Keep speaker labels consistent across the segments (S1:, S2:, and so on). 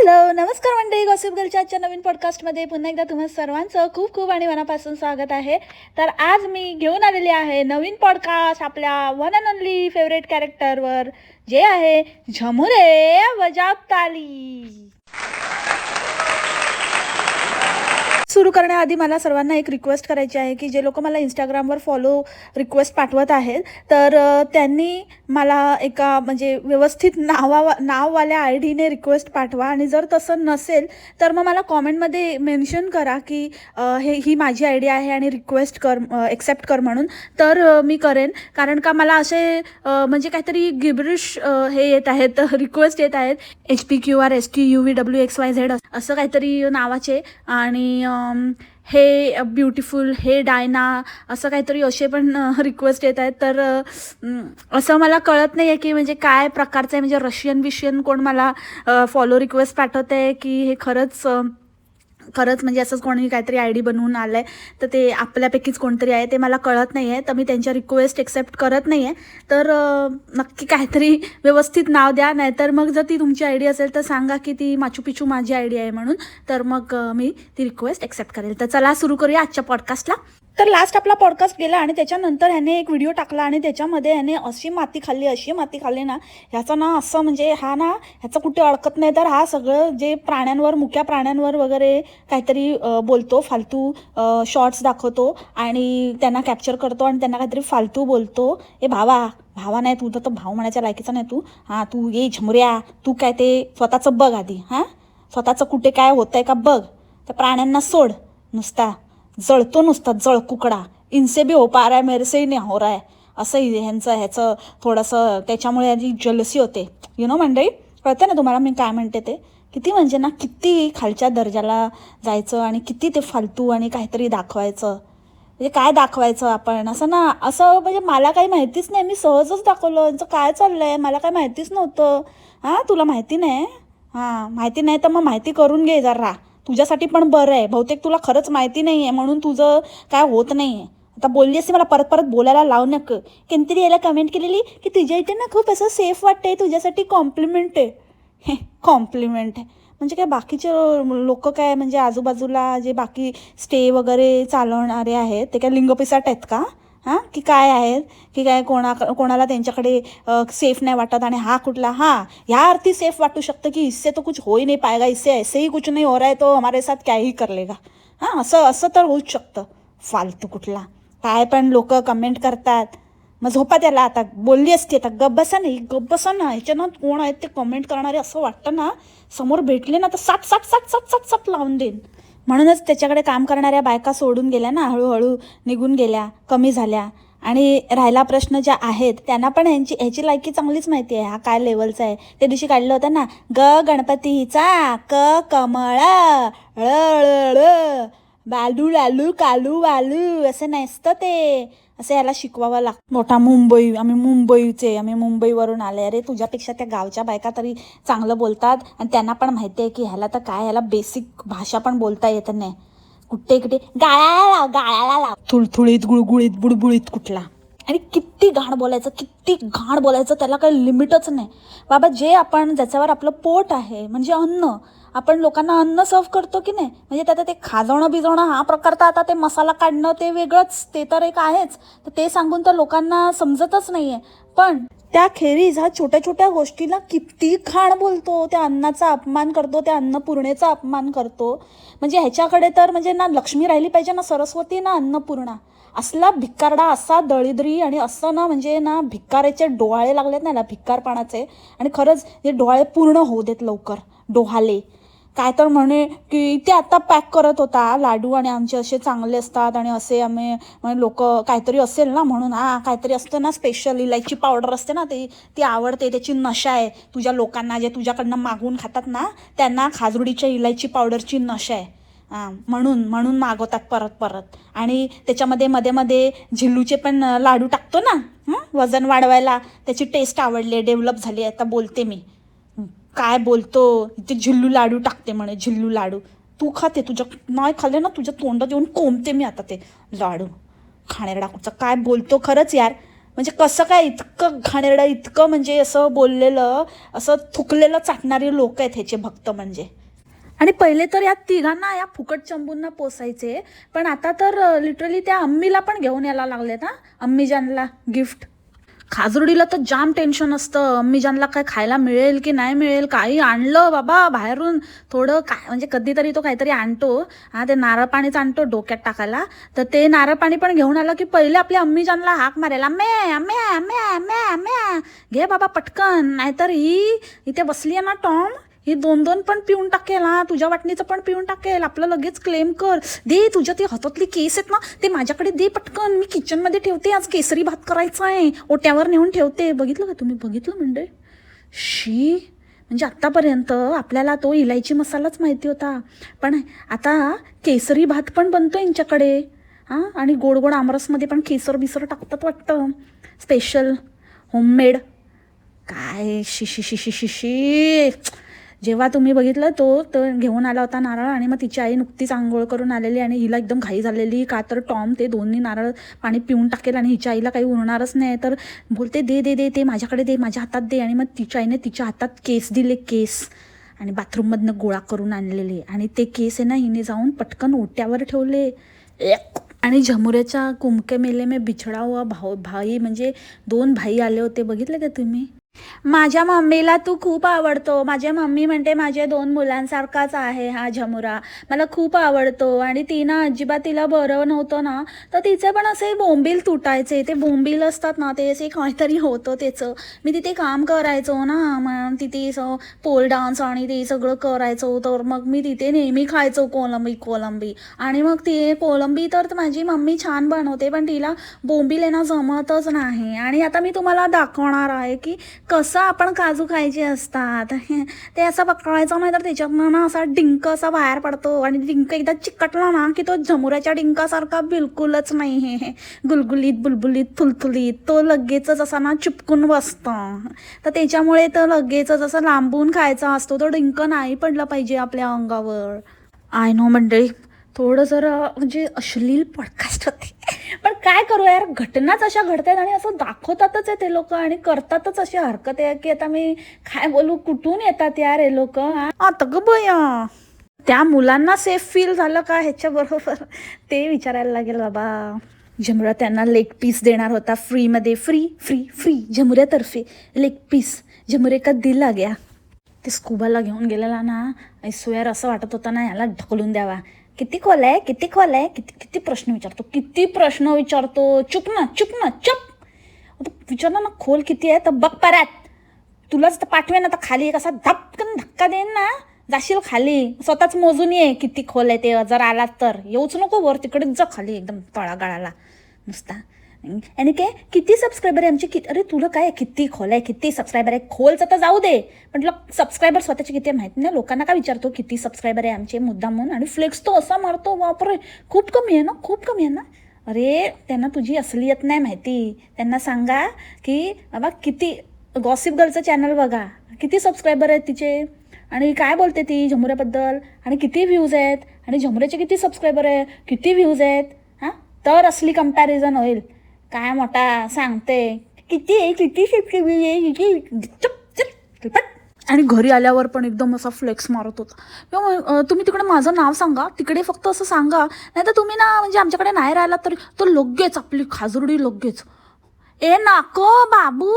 S1: Hello नमस्कार मंडळी gossip गर्लच्या आजच्या नवीन पॉडकास्टमध्ये पुन्हा एकदा तुम्हा सर्वांचं खूप खूप आणि मनापासून स्वागत आहे. तर आज मी घेऊन आलेली आहे नवीन पॉडकास्ट आपल्या वन अँड ओनली फेवरेट कॅरेक्टरवर जे आहे झमुरे वजाब ताली सुरू करण्याआधी मला सर्वांना एक रिक्वेस्ट करायची आहे की जे लोक मला इंस्टाग्रामवर फॉलो रिक्वेस्ट पाठवत आहेत तर त्यांनी मला एका म्हणजे व्यवस्थित नावा नाववाल्या आय डीने रिक्वेस्ट पाठवा. आणि जर तसं नसेल तर मग मला कॉमेंटमध्ये मेन्शन करा की हे ही माझी आय डी आहे आणि रिक्वेस्ट कर एक्सेप्ट कर म्हणून. तर मी करेन. कारण का मला असे म्हणजे काहीतरी गिब्रिश हे येत आहेत रिक्वेस्ट येत आहेत. H P Q R S T U V W X Y Z असं काहीतरी नावाचे. आणि हे ब्युटिफुल हे डायना असं काहीतरी असे पण रिक्वेस्ट येत आहेत. तर असं मला कळत नाही आहे की म्हणजे काय प्रकारचं आहे. म्हणजे रशियन विशियन कोण मला फॉलो रिक्वेस्ट पाठवत आहे की हे खरंच खरंच म्हणजे असंच कोणी काहीतरी आय डी बनवून आलं आहे तर ते आपल्यापैकीच कोणतरी आहे ते मला कळत नाही आहे तर मी त्यांच्या रिक्वेस्ट एक्सेप्ट करत नाही आहे तर नक्की काहीतरी व्यवस्थित नाव द्या नाहीतर मग जर ती तुमची आय डी असेल तर सांगा की ती माचू पिचू माझी आय डी आहे म्हणून तर मग मी ती रिक्वेस्ट एक्सेप्ट करेल. तर चला सुरू करूया आजच्या पॉडकास्टला तर लास्ट आपला पॉडकास्ट गेला आणि त्याच्यानंतर ह्याने एक व्हिडिओ टाकला आणि त्याच्यामध्ये ह्याने अशी माती खाल्ली अशी माती खाल्ली ना ह्याचा ना असं म्हणजे हा ना ह्याचं कुठे अडकत नाही. तर हा सगळं जे प्राण्यांवर मुक्या प्राण्यांवर वगैरे काहीतरी बोलतो फालतू शॉर्ट्स दाखवतो आणि त्यांना कॅप्चर करतो आणि त्यांना काहीतरी फालतू बोलतो. ए भावा भावा नाही तू तर तो भाऊ म्हणायच्या लायकीचा नाही तू. हां तू ये झमऱ्या तू काय ते स्वतःचं बघ आधी हां? स्वतःचं कुठे काय होतं आहे का बघ. त्या प्राण्यांना सोड नुसता. जळतो नुसता जळकुकडा इनसे भी हो पा रहा है मेरे से ही हो रहा है असं ह्यांचं ह्याचं थोडंसं त्याच्यामुळे याची जलसी होते. यु नो मंडळी कळतं ना तुम्हाला मी काय म्हणते ते? किती म्हणजे ना किती खालच्या दर्जाला जायचं आणि किती ते फालतू आणि काहीतरी दाखवायचं. म्हणजे काय दाखवायचं आपण? असं ना असं म्हणजे मला काही माहितीच नाही. मी सहजच दाखवलं. यांचं काय चाललं आहे मला काही माहितीच नव्हतं. हां तुला माहिती नाही? हां माहिती नाही तर मग माहिती करून घे जरा. तुझ्यासाठी पण बरं आहे. बहुतेक तुला खरंच माहिती नाही आहे म्हणून तुझं काय होत नाही आहे. आता बोलली असते मला परत परत बोलायला लावू नक. कोणतरी याला कमेंट केलेली की तुझ्या इथे ना खूप असं सेफ वाटतंय तुझ्यासाठी कॉम्प्लिमेंट आहे. हे कॉम्प्लिमेंट आहे. म्हणजे काय बाकीचे लोक काय म्हणजे आजूबाजूला जे बाकी स्टे वगैरे चालवणारे आहेत ते काय लिंगपिसाट आहेत का? हां? की काय आहेत की काय कोणा कोणाला त्यांच्याकडे सेफ नाही वाटत आणि हा कुठला? हां ह्या अर्थी सेफ वाटू शकतं की इससे तो कुछ हो ही नाही पाएगा इससे ऐसे ही कुछ नहीं हो रहा है तो हमारे साथ काही कर लेगा? हां असं असं तर होऊच शकतं. फालतू कुठला? काय पण लोक कमेंट करतात. मग झोपा त्याला आता. बोलली असती आता. गप बसा नाही गप बसा ना. ह्याच्यानं कोण आहेत ते कमेंट करणारे असं वाटतं ना. समोर भेटले ना तर सात सात सात सात सात सात लावून देईन. म्हणूनच त्याच्याकडे काम करणाऱ्या बायका सोडून गेल्या ना हळूहळू निघून गेल्या कमी झाल्या. आणि राहिला प्रश्न ज्या आहेत त्यांना पण ह्यांची ह्याची लायकी चांगलीच माहिती आहे. हा काय लेवलचा आहे? त्या दिवशी काढलं होतं ना ग गणपतीचा क कमळ ळ. बालू लालू कालू वालू असं नसतं ते. असं याला शिकवावं लागतं मोठा मुंबई आम्ही मुंबईचे आम्ही मुंबईवरून आले. अरे तुझ्यापेक्षा त्या गावच्या बायका तरी चांगलं बोलतात. आणि त्यांना पण माहिती आहे की ह्याला तर काय ह्याला बेसिक भाषा पण बोलता येत नाही. कुठे कुठे? गाळाला लाव गाळाला लाव. थुळथुळीत गुळगुळीत बुडबुळीत कुठला? आणि किती घाण बोलायचं किती घाण बोलायचं त्याला काही लिमिटच नाही. बाबा जे आपण ज्याच्यावर आपलं पोट आहे म्हणजे अन्न आपण लोकांना अन्न सर्व करतो की नाही? म्हणजे त्यात ते खाजवणं भिजवणं हा प्रकार तर आता ते मसाला काढणं ते वेगळंच ते तर एक आहेच. तर ते सांगून तर लोकांना समजतच नाही आहे पण त्याखेरीज हा छोट्या छोट्या गोष्टीला किती खाण बोलतो. त्या अन्नाचा अपमान करतो त्या अन्नपूर्णेचा अपमान करतो. म्हणजे ह्याच्याकडे तर म्हणजे ना लक्ष्मी राहिली पाहिजे ना सरस्वती ना अन्नपूर्णा. असला भिक्कारडा असा दळिद्री आणि असं ना म्हणजे ना भिक्कारेचे डोहाळे लागलेत ना भिक्कारपणाचे. आणि खरंच हे डोहाळे पूर्ण होऊ देत लवकर. डोहाले. काय तर म्हणे की ते आता पॅक करत होता. लाडू आणि आमचे असे चांगले असतात आणि असे आम्ही लोक काहीतरी असेल ना म्हणून. हा काहीतरी असतं ना स्पेशल इलायची पावडर असते ना ती ती आवडते त्याची नशा आहे. तुझ्या लोकांना जे तुझ्याकडनं मागवून खातात ना त्यांना खाजरुडीच्या इलायची पावडरची नशा आहे. हां म्हणून म्हणून मागवतात परत परत. आणि त्याच्यामध्ये मध्ये मध्ये झिल्लूचे पण लाडू टाकतो ना वजन वाढवायला त्याची टेस्ट आवडली डेव्हलप झाली आता बोलते मी. काय बोलतो? इथे झिल्लू लाडू टाकते म्हणे झिल्लू लाडू. तू खाते तुझ्या नाही खाल्ले ना तुझ्या तोंडात येऊन कोंबते मी आता ते लाडू. खाणेरडा कुठचा? काय बोलतो खरंच यार. म्हणजे कसं काय इतकं घाणेरडं इतकं म्हणजे असं बोललेलं असं थुकलेलं चाटणारी लोक आहेत ह्याचे भक्त म्हणजे. आणि पहिले तर या तिघांना या फुकट चंबूंना पोसायचे. पण आता तर लिटरली त्या अम्मीला पण घेऊन यायला लागलेत ना अम्मीजानला गिफ्ट खाजरुडीला तर जाम टेन्शन असतं. अम्मीजानला काय खायला मिळेल की नाही मिळेल काही आणलं बाबा बाहेरून. थोडं काय म्हणजे कधीतरी तो काहीतरी आणतो. हा ते नारळ पाणीच आणतो डोक्यात टाकायला. तर ते नारळ पाणी पण घेऊन आलं की पहिले आपल्या अम्मीजानला हाक मारेल आम्हे आम्हे आम्हे म्या म्या घे बाबा पटकन. नाहीतर ही इथे बसली आहे ना टॉम हे दोन दोन पण पिऊन टाकेल हा. तुझ्या वाटणीचं पण पिऊन टाकेल. आपलं लगेच क्लेम कर. दे तुझ्या ते हातातली केस आहेत ना ते माझ्याकडे दे पटकन. मी किचनमध्ये ठेवते आज केसरी भात करायचा आहे. ओट्यावर नेऊन ठेवते. बघितलं का तुम्ही? बघितलं म्हणजे शी. म्हणजे आत्तापर्यंत आपल्याला तो इलायची मसालाच माहिती होता. पण आता केसरी भात पण बनतो यांच्याकडे. हां? आणि गोड गोड आमरसमध्ये पण केसर बिसर टाकतात वाटतं. स्पेशल होममेड काय? शिशी शिशी शिशी जेव्हा तुम्ही बघितलं तो तर घेऊन आला होता नारळ आणि मग तिची आई नुकतीच आंघोळ करून आलेली आणि हिला एकदम घाई झालेली. का तर टॉम ते दोन्ही नारळ पाणी पिऊन टाकेल आणि हिच्या आईला काही उरणारच नाही. तर बोलते दे दे दे ते माझ्याकडे दे माझ्या हातात दे. आणि मग तिच्या आईने तिच्या हातात केस दिले केस. आणि बाथरूममधनं गोळा करून आणलेले. आणि ते केस आहे ना हिने जाऊन पटकन ओट्यावर ठेवले. आणि झमुऱ्याच्या कुमके मेले में बिछडा हुआ भाऊ भाई म्हणजे दोन भाई आले होते. बघितले का तुम्ही? माझ्या मम्मीला तू खूप आवडतो. माझ्या मम्मी म्हणते माझ्या दोन मुलांसारखाच आहे हा झमुरा. मला खूप आवडतो आणि तिनं अजिबात तिला बरं नव्हतं ना तर तिचे पण असे बोंबील तुटायचे. ते बोंबील असतात ना ते असे काहीतरी होतं त्याचं. मी तिथे काम करायचो ना मग तिथे असं पोल डान्स आणि ते सगळं करायचो. तर मग मी तिथे नेहमी खायचो कोलंबी कोलंबी. आणि मग ते कोलंबी तर माझी मम्मी छान बनवते पण तिला बोंबील येणं जमतच नाही. आणि आता मी तुम्हाला दाखवणार आहे की कसं आपण काजू खायचे असतात? ते असं पकडायचं नाही तर त्याच्यातनं ना असा डिंक असा बाहेर पडतो आणि डिंक एकदा चिकटला ना की तो झमुऱ्याच्या डिंकासारखा बिलकुलच नाही हे गुलगुलीत बुलबुलीत फुलफुलीत तो लगेचच असा ना चिपकून बसतं. तर त्याच्यामुळे तर लगेचच असं लांबून खायचा असतो. तो डिंक नाही पडला पाहिजे आपल्या अंगावर. आय नो मंडळी थोडं जरा म्हणजे अश्लील पॉडकास्ट होते. पण काय करू यार घटनाच अशा घडतायत आणि असं दाखवतातच आहे ते लोक आणि करतातच अशी हरकत आहे की आता मी काय बोलू कुठून येतात यार हे लोक आता ग बया. त्या मुलांना सेफ फील झालं का ह्याच्याबरोबर? ते विचारायला लागेल बाबा. झमुरा त्यांना लेग पीस देणार होता फ्रीमध्ये फ्री फ्री फ्री झमुऱ्यातर्फे लेग पीस झमुरे का दिला गया ते स्कुबाला घेऊन गेलेला ना. ऐसो यार असं वाटत होतं ना याला ढकलून द्यावा. किती खोल आहे किती खोल आहे किती किती प्रश्न विचारतो किती प्रश्न विचारतो. चुप ना चुप ना चुप. आता ना खोल किती आहे तर बघ परत. तुलाच तर पाठवेन आता खाली कसा धपकन धक्का देईन ना. जाशील खाली स्वतःच मोजून ये किती खोल आहे ते जर आलात तर. येऊच नको वर तिकडेच जा खाली एकदम तळागाळाला. नुसता. आणि काय किती सबस्क्रायबर आहे आमचे? किती अरे तुला काय किती खोल आहे किती सबस्क्रायबर आहे? खोलचं तर जाऊ दे. पण तुला सबस्क्रायबर स्वतःचे किती आहे माहिती नाही. लोकांना काय विचारतो किती सबस्क्रायबर आहे आमचे? मुद्दाम म्हणून आणि फ्लेक्स तो असा मारतो वापर खूप कमी आहे ना? खूप कमी आहे ना? अरे त्यांना तुझी असलियत नाही माहिती. त्यांना सांगा की बाबा किती गॉसिप गर्लचं चॅनल बघा. किती सबस्क्रायबर आहेत तिचे? आणि काय बोलते ती झमुऱ्याबद्दल? आणि किती व्ह्यूज आहेत? आणि झमुऱ्याचे किती सबस्क्रायबर आहे? किती व्ह्यूज आहेत? हां? तर असली कंपॅरिझन होईल. काय मोठा सांगते. किती आहे किती सबस्क्रायबर आहे किती आणि घरी आल्यावर पण एकदम असा फ्लेक्स मारत होता. किंवा तुम्ही तिकडे माझं नाव सांगा. तिकडे फक्त असं सांगा. नाही तर तुम्ही ना म्हणजे आमच्याकडे नाही राहिला तरी तो लगेच आपली खाजुरडी लगेच. ए नाको बाबू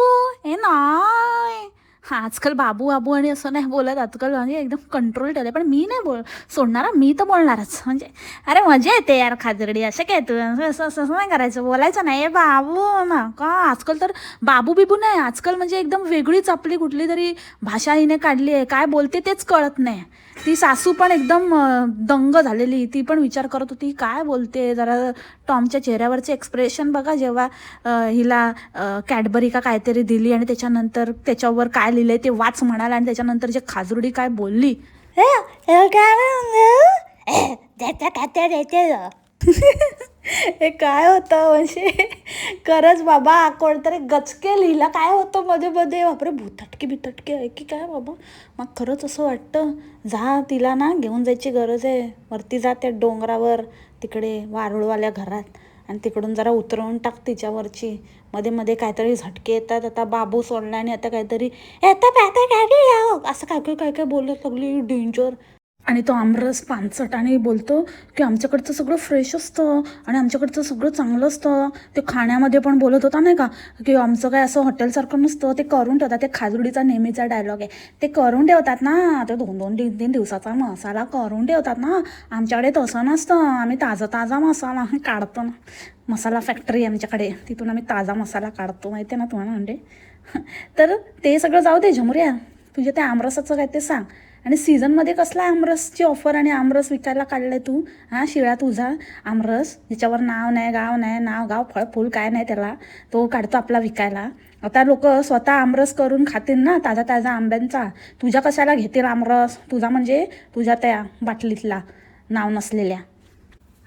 S1: ए नाय. हा आजकाल बाबू बाबू आणि असं नाही बोलत. आजकाल म्हणजे एकदम कंट्रोल ठेवलं पण मी नाही बोल सोडणार मी तर बोलणारच. म्हणजे अरे मजा येते यार खाजरडी. असं काय तू? असं असं असं नाही करायचं. बोलायचं नाही. बाबू ना का? आजकाल तर बाबू बिबू नाही. आजकाल म्हणजे एकदम वेगळीच आपली कुठली तरी भाषा हिने काढली आहे. काय बोलते तेच कळत नाही. ती सासू पण एकदम दंग झालेली. ती पण विचार करत होती काय बोलते? जरा टॉमच्या चेहऱ्यावरचे एक्सप्रेशन बघा जेव्हा हिला कॅडबरी का काहीतरी दिली आणि त्याच्यानंतर त्याच्यावर काय लिहिलंय ते वाच म्हणाला आणि त्याच्यानंतर जे खाजुरडी काय बोलली. "हे, हे काय हे काय होतं म्हणजे? खरंच बाबा कोणतरी गचके लिहिला. काय होतं मध्ये मध्ये? बापरे भुतटके बितटके आहे की काय बाबा? मग खरंच असं वाटतं. जा तिला ना घेऊन जायची गरज आहे. वरती जा त्या डोंगरावर तिकडे वारुळवाल्या घरात. आणि तिकडून जरा उतरवून टाक तिच्यावरची. मध्ये मध्ये काहीतरी झटके येतात. आता बाबू सोडला आणि आता काहीतरी येतं पाहता काय असं काय काय काय काय बोलत लागली. डेंजर आणि तो आमरस पानसट आणि बोलतो की आमच्याकडचं सगळं फ्रेश असतं आणि आमच्याकडचं सगळं चांगलं असतं. ते खाण्यामध्ये पण बोलत होता नाही का की आमचं काय असं हॉटेलसारखं नसतं ते करून ठेवतात. ते खाजुडीचा नेहमीचा डायलॉग आहे. ते करून ठेवतात ना ते दोन दोन तीन तीन दिवसाचा मसाला करून ठेवतात ना. आमच्याकडे तसं नसतं. आम्ही ताजा ताजा मसाला काढतो ना. मसाला फॅक्टरी आमच्याकडे. तिथून आम्ही ताजा मसाला काढतो. माहिती आहे ना तुम्हाला म्हणजे? तर ते सगळं जाऊ दे झमुऱ्या. तुझ्या त्या आमरसाचं काय ते सांग. आणि सीझनमध्ये कसला आमरसची ऑफर आणि आमरस विकायला काढलाय तू? हां शिळा तुझा? आमरस? ज्याच्यावर नाव नाही गाव नाही नाव गाव फळ फूल काय नाही त्याला. तो काढतो आपला विकायला. आता लोक स्वतः आमरस करून खातील ना ताजा ताजा आंब्यांचा. तुझ्या कशाला घेतील आमरस? तुझा म्हणजे तुझ्या त्या बाटलीतला नाव नसलेल्या.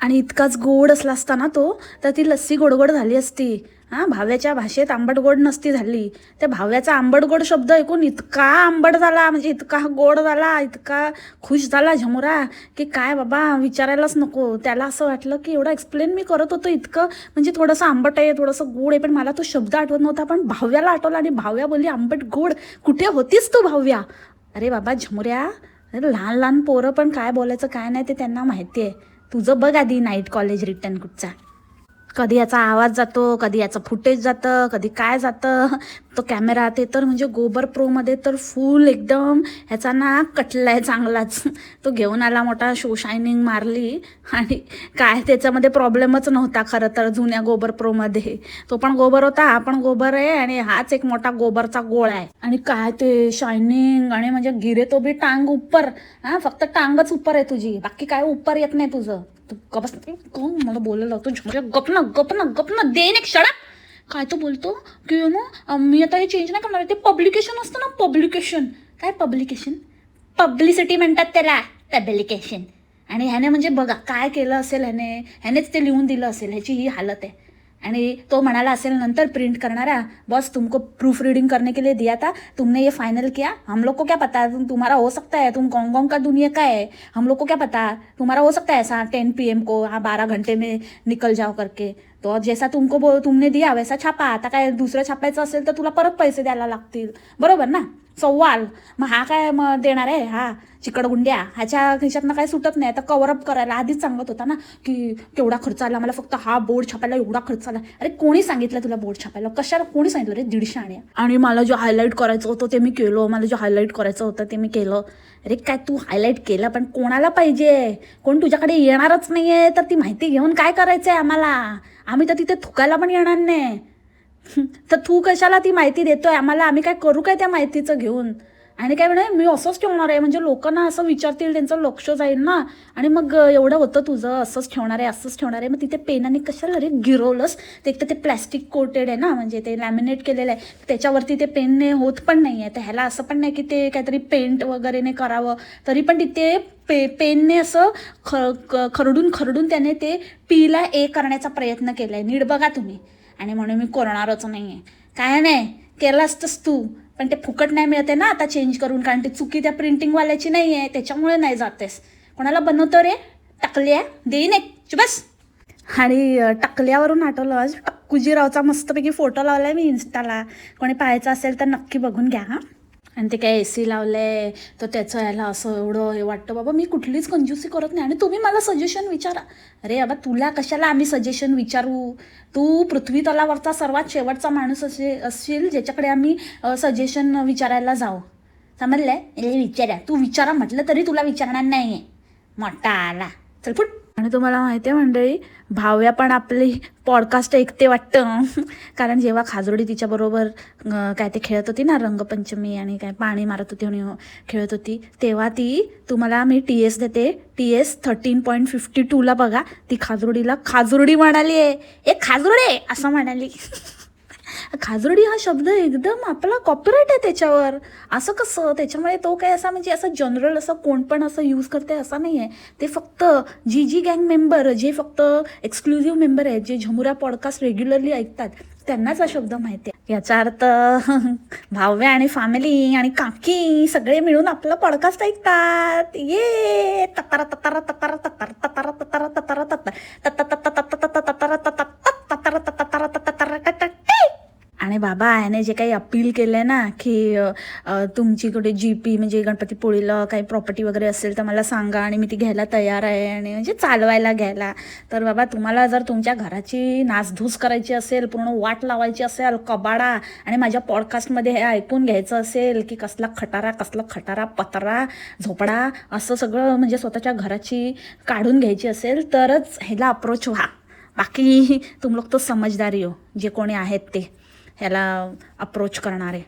S1: आणि इतकाच गोड असला असता ना तो तर ती लस्सी गोडगोड झाली असती. हां भाव्याच्या भाषेत आंबट गोड नसती झाली. त्या भाव्याचा आंबट गोड शब्द ऐकून इतका आंबट झाला म्हणजे इतका गोड झाला इतका खुश झाला झमुरा की काय बाबा विचारायलाच नको. त्याला असं वाटलं की एवढं एक्सप्लेन मी करत होतो इतकं म्हणजे थोडंसं आंबट आहे थोडंसं गोड आहे पण मला तो शब्द आठवत नव्हता. पण भाव्याला आठवला आणि भाव्या बोलली आंबट गोड कुठे होतीस तू भाव्या? अरे बाबा झमुऱ्या अरे लहान लहान पोरं पण काय बोलायचं काय नाही ते त्यांना माहिती आहे. तुझं बघ आधी नाईट कॉलेज रिटर्न कुठचा. कधी याचा आवाज जातो कधी याचं फुटेज जातं कधी काय जातं. तो कॅमेरा ते तर म्हणजे गोबर प्रोमध्ये तर फुल एकदम ह्याचा नाक कटलाय चांगलाच. तो घेऊन आला मोठा शो शायनिंग मारली आणि काय त्याच्यामध्ये प्रॉब्लेमच नव्हता खरं तर जुन्या गोबर प्रोमध्ये तो पण गोबर होता हा पण गोबर आहे आणि हाच एक मोठा गोबरचा गोळ आहे. आणि काय ते शायनिंग आणि म्हणजे गिरे तो बी टांग उपर. हा फक्त टांगच उपर आहे तुझी. बाकी काय उपर येत नाही तुझं. तू कोण मला बोलायला लागतो झुमऱ्या गप ना गप ना गप ना देन एक शाळा काय तो बोलतो? की यू नो मी आता हे चेंज नाही करणार आहे. ते पब्लिकेशन असतं ना पब्लिकेशन काय पब्लिकेशन पब्लिसिटी म्हणतात त्याला. पब्लिकेशन आणि ह्याने म्हणजे बघा काय केलं असेल ह्याने? ह्यानेच ते लिहून दिलं असेल. ह्याची ही हालत आहे. आणि तो म्हणाला असेल नंतर प्रिंट करणारा बस तुमको प्रूफ रीडिंग करने के लिए दिया था तुमने ये फाइनल किया हम लोग को क्या पता तुम तुम्हारा हो सकता है तुम कौन कौन का दुनिया का है हम लोग को क्या पता तुम्हारा हो सकता है ऐसा टेन पी एम को हाँ बारह घंटे में निकल जाओ करके तो जैसा तुमको बो तुमने दिया वैसा छापा आता काय दुसरं छापायचं असेल तर तुला परत पैसे द्यायला लागतील बरोबर ना? सव्वाल. मग हा काय मग देणार आहे? हा चिकडगुंड्या ह्याच्या खिशातनं काय सुटत नाही. आता कवरअप करायला आधीच सांगत होता ना की केवढा खर्च आला. मला फक्त हा बोर्ड छापायला एवढा खर्च आला. अरे कोणी सांगितलं तुला बोर्ड छापायला? कशाला कोणी सांगितलं? रे दीडशे आणि. आणि मला जो हायलाईट करायचं होतं ते मी केलं. मला जो हायलाईट करायचं होतं ते मी केलं. अरे काय तू हायलाईट केलं? पण कोणाला पाहिजे? कोण तुझ्याकडे येणारच नाही आहे तर ती माहिती घेऊन काय करायचं आहे आम्हाला? आम्ही तर तिथे थुकायला पण येणार नाही. तर तू कशाला ती माहिती देतोय? आम्हाला आम्ही काय करू काय त्या माहितीचं घेऊन? आणि काय म्हणे मी असंच ठेवणार आहे. म्हणजे लोकांना असं विचारतील त्यांचं लक्ष जाईल ना. आणि मग एवढं होतं तुझं असंच ठेवणार आहे असंच ठेवणार आहे. मग तिथे पेनाने कशाला रे गिरवलंस? ते एक तर ते प्लॅस्टिक कोटेड आहे ना म्हणजे ते लॅमिनेट केलेलं आहे. त्याच्यावरती ते पेनने होत पण नाही आहे. तर ह्याला असं पण नाही की ते काहीतरी पेंट वगैरेने करावं. तरी पण तिथे पे पेनने असं ख क- खरडून खरडून त्याने ते पीला ए करण्याचा प्रयत्न केला आहे नीट बघा तुम्ही. आणि म्हणून मी करणारच नाही आहे काय नाही केलं असतंस तू. पण ते फुकट नाही मिळते ना आता चेंज करून कारण ती चुकी त्या प्रिंटिंगवाल्याची नाही आहे त्याच्यामुळे नाही जातेस. कोणाला बनवतो रे? टाकल्या? देईन एक बस. आणि टाकल्यावरून आठवलं आज टक्कुजीरावचा मस्तपैकी फोटो लावला आहे मी इन्स्टाला कोणी पाहायचा असेल तर नक्की बघून घ्या हां. आणि ते काय ए सी लावलंय तर त्याचं याला असं एवढं हे वाटतं बाबा मी कुठलीच कंजूसी करत नाही. आणि तुम्ही मला सजेशन विचारा. अरे बाबा तुला कशाला आम्ही सजेशन विचारू? तू पृथ्वी तलावरचा सर्वात शेवटचा माणूस असे असशील ज्याच्याकडे आम्ही सजेशन विचारायला जाऊ. समजलंय? ए, विचारा. तू विचारा म्हटलं तरी तुला विचारणार नाही आहे मोठा आला. चल फुट. आणि तुम्हाला माहिती आहे मंडळी भाव्या पण आपली पॉडकास्ट ऐकते वाटतं. कारण जेव्हा खाजोडी तिच्याबरोबर काय ते खेळत होती ना रंगपंचमी आणि काय पाणी मारत होती आणि खेळत होती तेव्हा ती तुम्हाला मी टी एस देते. T S thirteen point fifty टूला बघा ती खाजोडीला खाजोडी म्हणाली आहे ए खाजोडे! असं म्हणाली. खाजोडी हा शब्द एकदम आपला कॉपीराईट आहे त्याच्यावर असं कसं त्याच्यामुळे तो काय असा म्हणजे असं जनरल असं कोण पण असं यूज करते असा नाही आहे ते फक्त जी जी गँग मेंबर जे फक्त एक्सक्लुझिव्ह मेंबर आहेत जे झमुरा पॉडकास्ट रेग्युलरली ऐकतात त्यांनाच हा शब्द माहिती आहे याचा अर्थ भाव्या आणि फॅमिली आणि काकी सगळे मिळून आपला पॉडकास्ट ऐकतात ये ततारा ततारा ततारा ततारा ततारा ततारा ततारा ततारा तत्ता आणि बाबा ह्याने जे काही अपील केलं आहे ना की तुमची कुठे जी पी म्हणजे गणपतीपुळीला काही प्रॉपर्टी वगैरे असेल तर मला सांगा आणि मी ती घ्यायला तयार आहे आणि म्हणजे चालवायला घ्यायला. तर बाबा तुम्हाला जर तुमच्या घराची नासधूस करायची असेल पूर्ण वाट लावायची असेल कबाडा आणि माझ्या पॉडकास्टमध्ये हे ऐकून घ्यायचं असेल की कसला खटारा कसला खटारा पत्रा झोपडा असं सगळं म्हणजे स्वतःच्या घराची काढून घ्यायची असेल तरच ह्याला अप्रोच व्हा. बाकी तुम लोक तो समजदारी हो जे कोणी आहेत ते. ह्याला अप्रोच करणारे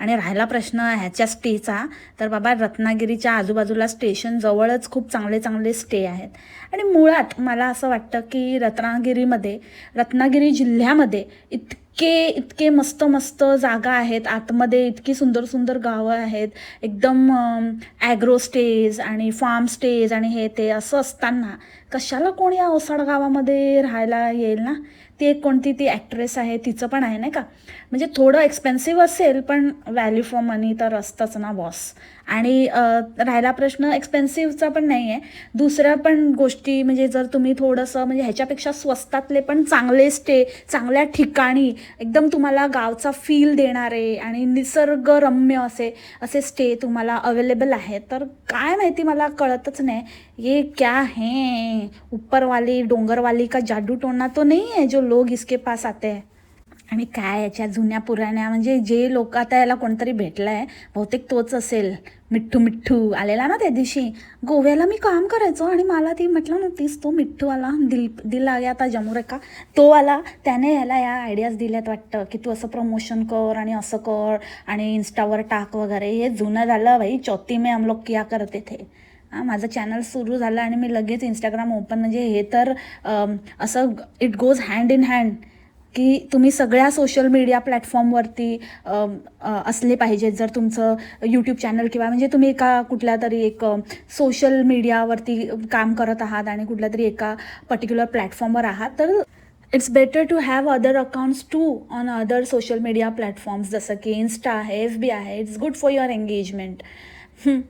S1: आणि राहिला प्रश्न ह्याच्या स्टेचा तर बाबा रत्नागिरीच्या आजूबाजूला स्टेशन जवळच खूप चांगले चांगले स्टे आहेत. आणि मुळात मला असं वाटतं की रत्नागिरीमध्ये रत्नागिरी जिल्ह्यामध्ये इतके इतके मस्त मस्त जागा आहेत आतमध्ये इतकी सुंदर सुंदर गावं आहेत एकदम ॲग्रो स्टेज आणि फार्म स्टेज आणि हे ते असं असताना कशाला कोणी या ओसाड गावामध्ये राहायला येईल ना? ती एक कोणती ती ॲक्ट्रेस आहे तिचं पण आहे नाही का? म्हणजे थोडं एक्सपेन्सिव्ह असेल पण व्हॅल्यू फॉर मनी तर असतंच ना बॉस आणि राहिला प्रश्न एक्सपेन्सिव्हचा पण नाही आहे दुसऱ्या पण गोष्टी म्हणजे जर तुम्ही थोडंसं म्हणजे ह्याच्यापेक्षा स्वस्तातले पण चांगले स्टे चांगल्या ठिकाणी एकदम तुम्हाला गावचा फील देणारे आणि निसर्गरम्य असे असे स्टे तुम्हाला अवेलेबल आहे तर काय माहिती मला कळतच नाही. ये क्या है? ऊपरवाली डोंगरवाली का जादू टोना तो नहीं है जो लोग इसके पास आते हैं. आणि काय याच्या जुन्या पुराण्या? म्हणजे जे लोक आता याला कोणतरी भेटलं आहे बहुतेक तोच असेल. मिठ्ठू मिठ्ठू आलेला ना त्या दिवशी? गोव्याला मी काम करायचो आणि मला ती म्हटलं नव्हतीस तो मिठ्ठू आला दिल दिल आ गया आता जमूर का तो आला त्याने याला या आयडियाज दिल्यात वाटतं की तू असं प्रमोशन कर आणि असं कर आणि इन्स्टावर टाक वगैरे. हे जुनं झालं भाई चौथी मे हम लोग किया करते थे. हां माझं चॅनल सुरू झालं आणि मी लगेच इंस्टाग्राम ओपन म्हणजे हे तर असं it goes hand in hand की तुम्ही सगळ्या सोशल मीडिया प्लॅटफॉर्मवरती असले पाहिजेत. जर तुमचं यूट्यूब चॅनल किंवा म्हणजे तुम्ही एका कुठल्या तरी एक सोशल मीडियावरती काम करत आहात आणि कुठल्या तरी एका पर्टिक्युलर प्लॅटफॉर्मवर आहात तर it's better to have other accounts too on other social media platforms जसं की इन्स्टा आहे एफ बी आहे. It's good for your engagement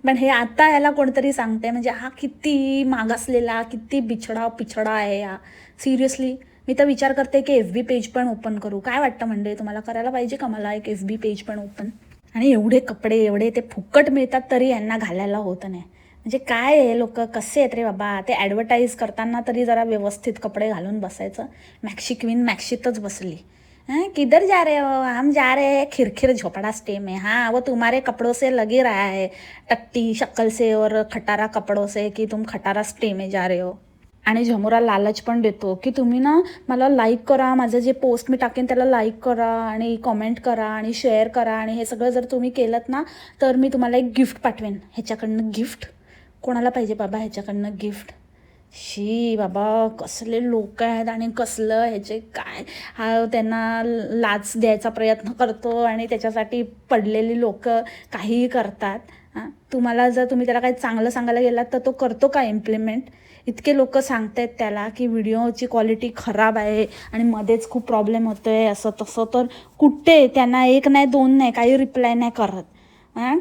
S1: पण हे आता याला कोणतरी सांगते म्हणजे हा किती मागासलेला किती बिछडा पिछडा आहे हा सिरियसली मी तर विचार करते की एफ बी पेज पण ओपन करू. काय वाटतं म्हणजे तुम्हाला? करायला पाहिजे का मला एक एफ बी पेज पण ओपन आणि एवढे कपडे एवढे ते फुकट मिळतात तरी यांना घालायला होत नाही. म्हणजे काय आहे लोक? कसे आहेत रे बाबा? ते ॲडव्हर्टाईज करताना तरी जरा व्यवस्थित कपडे घालून बसायचं. मॅक्सी क्वीन मॅक्सीतच बसली. हैं? किधर जा रहे हो? हम जा रहे हैं. खिरखिर झोपड़ा स्टे में. हाँ वो तुम्हारे कपड़ों से लगे रहा है. टट्टी शक्ल से और खटारा कपड़ों से कि तुम खटारा स्टे में जा रहे हो. आणि झमुरा लालच पण देतो की तुम्ही ना मला लाईक करा माझं जे पोस्ट मी टाकेन त्याला लाईक करा आणि कॉमेंट करा आणि शेअर करा आणि हे सगळं जर तुम्ही केलं ना तर मी तुम्हाला एक गिफ्ट पाठवेन. ह्याच्याकडनं गिफ्ट कोणाला पाहिजे बाबा ह्याच्याकडनं गिफ्ट शी बाबा कसले लोक आहेत आणि कसलं ह्याचे काय? हा त्यांना लाच द्यायचा प्रयत्न करतो आणि त्याच्यासाठी पडलेली लोक काहीही करतात. हां तुम्हाला जर तुम्ही त्याला काही चांगलं सांगायला गेलात तर तो करतो का इम्प्लिमेंट इतके लोक सांगतायत त्याला की व्हिडिओची क्वालिटी खराब आहे आणि मध्येच खूप प्रॉब्लेम होतो आहे असं तसं. तर कुठे? त्यांना एक नाही दोन नाही काही रिप्लाय नाही करत.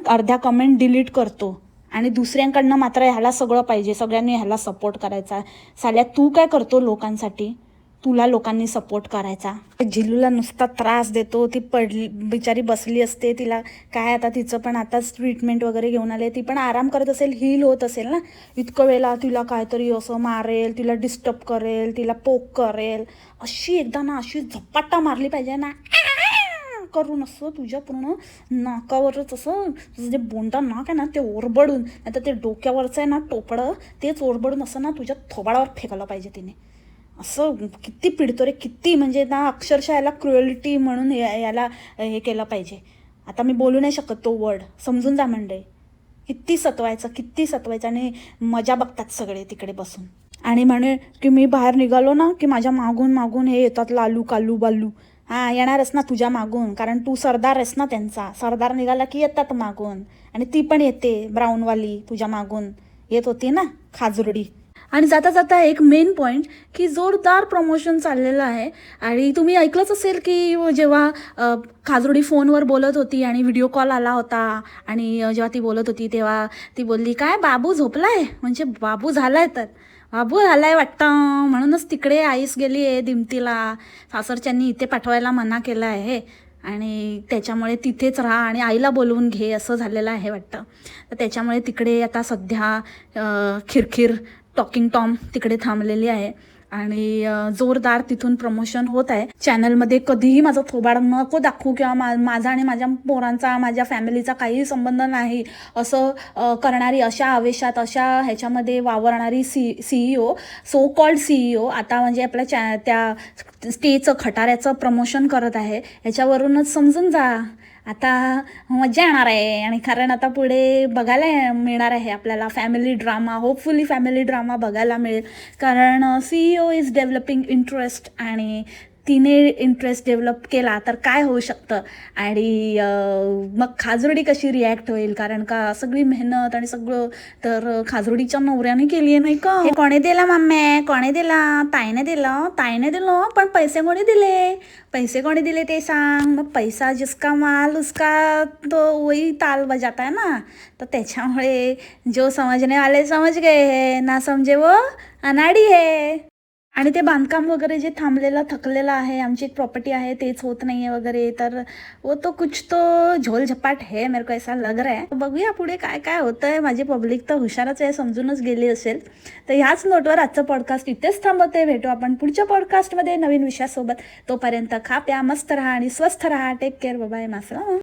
S1: अर्ध्या कमेंट डिलीट करतो. आणि दुसऱ्यांकडनं मात्र ह्याला सगळं पाहिजे सगळ्यांनी ह्याला सपोर्ट करायचा. साल्या तू काय करतो लोकांसाठी? तुला लोकांनी सपोर्ट करायचा. झिलूला नुसता त्रास देतो ती पडली बिचारी बसली असते तिला काय आता तिचं पण आताच ट्रीटमेंट वगैरे घेऊन आले ती पण आराम करत असेल हील होत असेल ना? इतकं वेळेला तिला काहीतरी असं मारेल तिला डिस्टर्ब करेल तिला पोक करेल. अशी एकदा ना अशी झपाटा मारली पाहिजे ना करून असं तुझ्या पूर्ण नाकावरच असं जे बोंडा नाक आहे ना ते ओरबडून नाही तर ते डोक्यावरचं आहे ना टोपडं तेच ओरबडून असं ना तुझ्या थोबाडावर फेकायला पाहिजे तिने. असं किती पिडतो रे किती म्हणजे ना अक्षरशः याला क्रुएलिटी म्हणून या- याला हे केलं पाहिजे. आता मी बोलू नाही शकत तो वर्ड समजून जा मंडळी. किती सतवायचं किती सतवायचं आणि मजा बघतात सगळे तिकडे बसून. आणि म्हणे की मी बाहेर निघालो ना की माझ्या मागून मागून हे येतात लालू कालू बालू. हां येणारच ना तुझ्या मागून कारण तू सरदार आहेस ना त्यांचा. सरदार निघाला की येतात मागून. आणि ती पण येते ब्राऊनवाली तुझ्या मागून. येत होती ना खाजुरडी. आणि जाता जाता एक मेन पॉईंट की जोरदार प्रमोशन चाललेलं आहे. आणि तुम्ही ऐकलंच असेल की जेव्हा खाजोडी फोनवर बोलत होती आणि व्हिडिओ कॉल आला होता आणि जेव्हा ती बोलत होती तेव्हा ती बोलली काय बाबू झोपलाय? म्हणजे बाबू झालाय तर. बाबू झालाय वाटतं म्हणूनच तिकडे आईस गेली आहे दिमतीला. सासरच्यांनी इथे पाठवायला मना केला आहे आणि त्याच्यामुळे तिथेच राहा आणि आईला बोलवून घे असं झालेलं आहे वाटतं. तर त्याच्यामुळे तिकडे आता सध्या खिरखिर टॉकिंग टॉम तिकडे थांबलेली आहे. आणि जोरदार तिथून प्रमोशन होत आहे. चॅनलमध्ये कधीही माझं थोबाड नको दाखवू किंवा मा माझा आणि माझ्या पोरांचा माझ्या फॅमिलीचा काहीही संबंध नाही असं करणारी अशा आवेशात अशा ह्याच्यामध्ये वावरणारी C CEO so called CEO आता म्हणजे आपल्या चॅ त्या स्टेचं खटाऱ्याचं प्रमोशन करत आहे. ह्याच्यावरूनच समजून जा. आता मजा येणार आहे. आणि कारण आता पुढे बघायला मिळणार आहे आपल्याला family drama hopefully family drama बघायला मिळेल. कारण सीईओ इज डेव्हलपिंग इंटरेस्ट आणि तिने इंटरेस्ट डेव्हलप केला तर काय होऊ शकतं? आणि मग खाजरुडी कशी रिॲक्ट होईल? कारण का सगळी मेहनत आणि सगळं तर खाजरुडीच्या नवऱ्याने केली आहे नाही का? कोणी दिला मम्मी? कोणी दिला? ताईने दिलं? ताईने दिलं पण पैसे कोणी दिले? पैसे कोणी दिले ते सांग? मग पैसा जिसका माल उसका तो वही ताल बजाता है ना? तर त्याच्यामुळे जो समजणे वाले समज गए है ना समजे वो अनाडी है. आणि ते बांधकाम वगैरे जे थांबलेलं थकलेलं आहे आमची एक प्रॉपर्टी आहे तेच होत नाही आहे वगैरे. तर वो तो कुछ तो झोल झपाट है मेरे को ऐसा लग रहा है. बघूया पुढे काय काय होतं आहे माझी पब्लिक तर हुशारच आहे समजूनच गेली असेल. तर ह्याच नोटवर आजचं पॉडकास्ट इथेच थांबवते भेटू आपण पुढच्या पॉडकास्टमध्ये नवीन विषयासोबत. तोपर्यंत खा प्या मस्त राहा आणि स्वस्थ राहा. Take care bye मासला